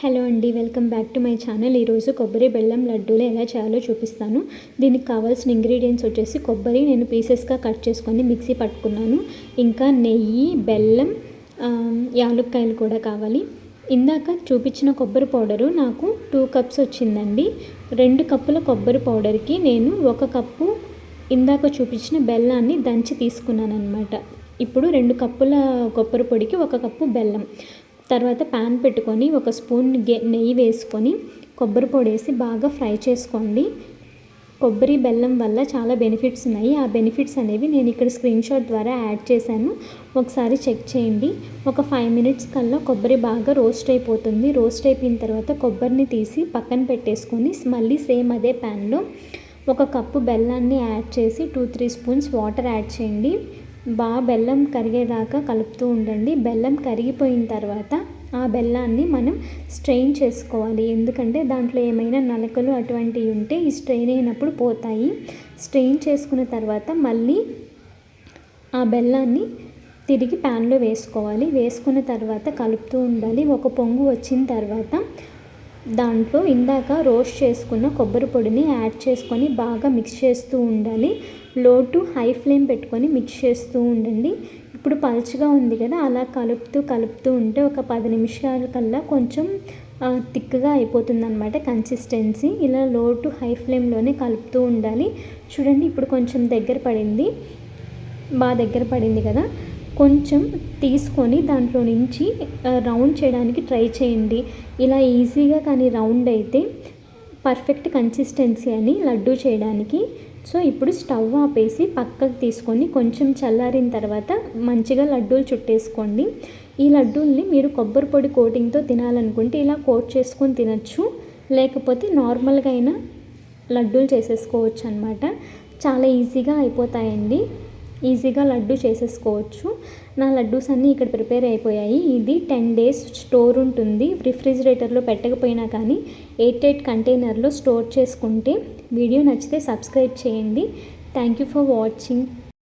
Hello అండి welcome back to my channel. ఈరోజు కొబ్బరి బెల్లం లడ్డూలు ఎలా చేయాలో చూపిస్తాను. దీనికి కావాల్సిన ఇంగ్రీడియంట్స్ వచ్చేసి కొబ్బరి నేను పీసెస్గా కట్ చేసుకొని మిక్సీ పట్టుకున్నాను. ఇంకా నెయ్యి బెల్లం యాలుక్కాయలు కూడా కావాలి. ఇందాక చూపించిన కొబ్బరి పౌడరు నాకు టూ కప్స్ వచ్చిందండి. రెండు కప్పుల కొబ్బరి పౌడర్కి నేను ఒక కప్పు ఇందాక చూపించిన బెల్లాన్ని దంచి తీసుకున్నాను అనమాట ఇప్పుడు రెండు కప్పుల కొబ్బరి పొడికి ఒక కప్పు బెల్లం. తర్వాత ప్యాన్ పెట్టుకొని ఒక స్పూన్ గె నెయ్యి వేసుకొని కొబ్బరి పొడి వేసి బాగా ఫ్రై చేసుకోండి. కొబ్బరి బెల్లం వల్ల చాలా బెనిఫిట్స్ ఉన్నాయి. ఆ బెనిఫిట్స్ అనేవి నేను ఇక్కడ స్క్రీన్ షాట్ ద్వారా యాడ్ చేశాను. ఒకసారి చెక్ చేయండి. ఒక ఫైవ్ మినిట్స్ కల్లా కొబ్బరి బాగా రోస్ట్ అయిపోతుంది. రోస్ట్ అయిపోయిన తర్వాత కొబ్బరిని తీసి పక్కన పెట్టేసుకొని మళ్ళీ సేమ్ అదే ప్యాన్లో ఒక కప్పు బెల్లాన్ని యాడ్ చేసి two three spoons water add చేయండి. బాగా బెల్లం కరిగేదాకా కలుపుతూ ఉండండి. బెల్లం కరిగిపోయిన తర్వాత ఆ బెల్లాన్ని మనం స్ట్రెయిన్ చేసుకోవాలి. ఎందుకంటే దాంట్లో ఏమైనా నలకలు అటువంటివి ఉంటే ఈ స్ట్రెయిన్ అయినప్పుడు పోతాయి. స్ట్రెయిన్ చేసుకున్న తర్వాత మళ్ళీ ఆ బెల్లాన్ని తిరిగి ప్యాన్లో వేసుకోవాలి. వేసుకున్న తర్వాత కలుపుతూ ఉండాలి. ఒక పొంగు వచ్చిన తర్వాత దాంట్లో ఇందాక రోస్ట్ చేసుకున్న కొబ్బరి పొడిని యాడ్ చేసుకొని బాగా మిక్స్ చేస్తూ ఉండాలి. లో టు హై ఫ్లేమ్ పెట్టుకొని మిక్స్ చేస్తూ ఉండండి. ఇప్పుడు పల్చగా ఉంది కదా అలా కలుపుతూ కలుపుతూ ఉంటే ఒక పది నిమిషాల కల్లా కొంచెం థిక్గా అయిపోతుంది అనమాట కన్సిస్టెన్సీ. ఇలా లో టు హై ఫ్లేమ్లోనే కలుపుతూ ఉండాలి. చూడండి ఇప్పుడు కొంచెం దగ్గర పడింది. బాగా దగ్గర పడింది కదా. కొంచెం తీసుకొని దాంట్లో నుంచి రౌండ్ చేయడానికి ట్రై చేయండి. ఇలా ఈజీగా కానీ రౌండ్ అయితే పర్ఫెక్ట్ కన్సిస్టెన్సీ అని లడ్డు చేయడానికి. సో ఇప్పుడు స్టవ్ ఆపేసి పక్కకు తీసుకొని కొంచెం చల్లారిన తర్వాత మంచిగా లడ్డూలు చుట్టేసుకోండి. ఈ లడ్డూల్ని మీరు కొబ్బరి పొడి కోటింగ్తో తినాలనుకుంటే ఇలా కోట్ చేసుకొని తినచ్చు. లేకపోతే నార్మల్గా అయినా లడ్డూలు చేసేసుకోవచ్చు అనమాట చాలా ఈజీగా అయిపోతాయండి. ఈజీగా లడ్డు చేసేసుకోవచ్చు. నా లడ్డూస్ అన్నీ ఇక్కడ ప్రిపేర్ అయిపోయాయి. ఇది టెన్ డేస్ స్టోర్ ఉంటుంది. రిఫ్రిజిరేటర్లో పెట్టకపోయినా కానీ ఎయిట్ ఎయిట్ కంటైనర్లో స్టోర్ చేసుకుంటే వీడియో నచ్చితే సబ్స్క్రైబ్ చేయండి. Thank you for watching.